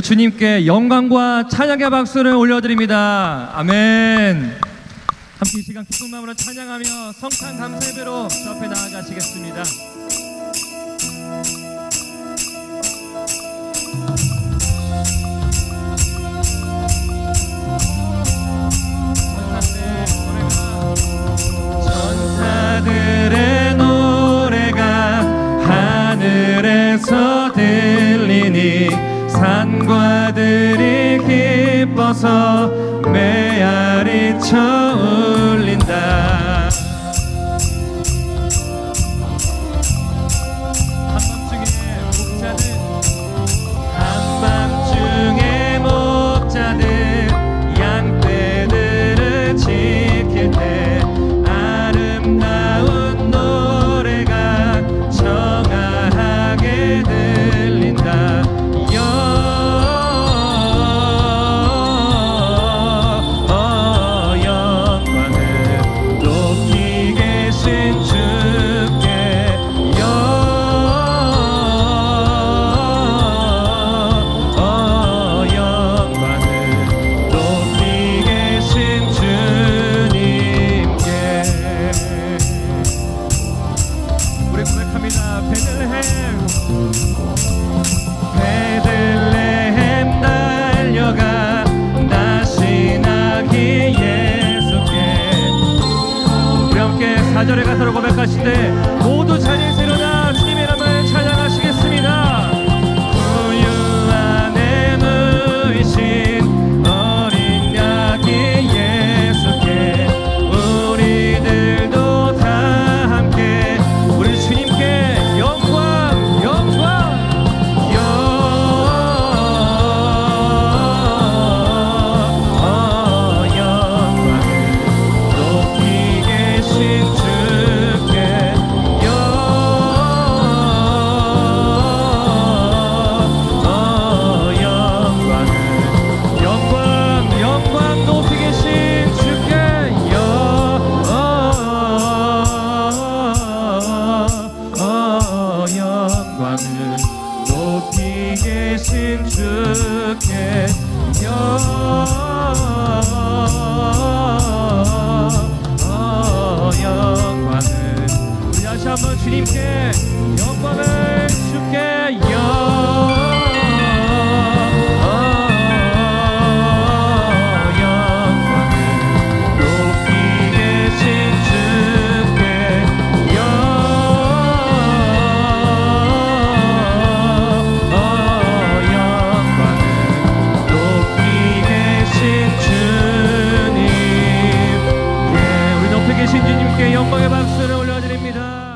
주님께 영광과 찬양의 박수를 올려드립니다. 아멘. 함께 이 시간 기쁜 마음으로 찬양하며 성탄 감사 예배로 저 앞에 나아가시겠습니다. 산과들이 기뻐서 메아리 쳐 울린다 고백합니다. 베들레헴 베들레헴 달려가 다시 나기 예수께. 우리 함께 사절의 가사로 고백하시되 모두 자리에서 일 영광을. 우리 다시 한번 주님께 영광을 주님께 영광의 박수를 올려드립니다.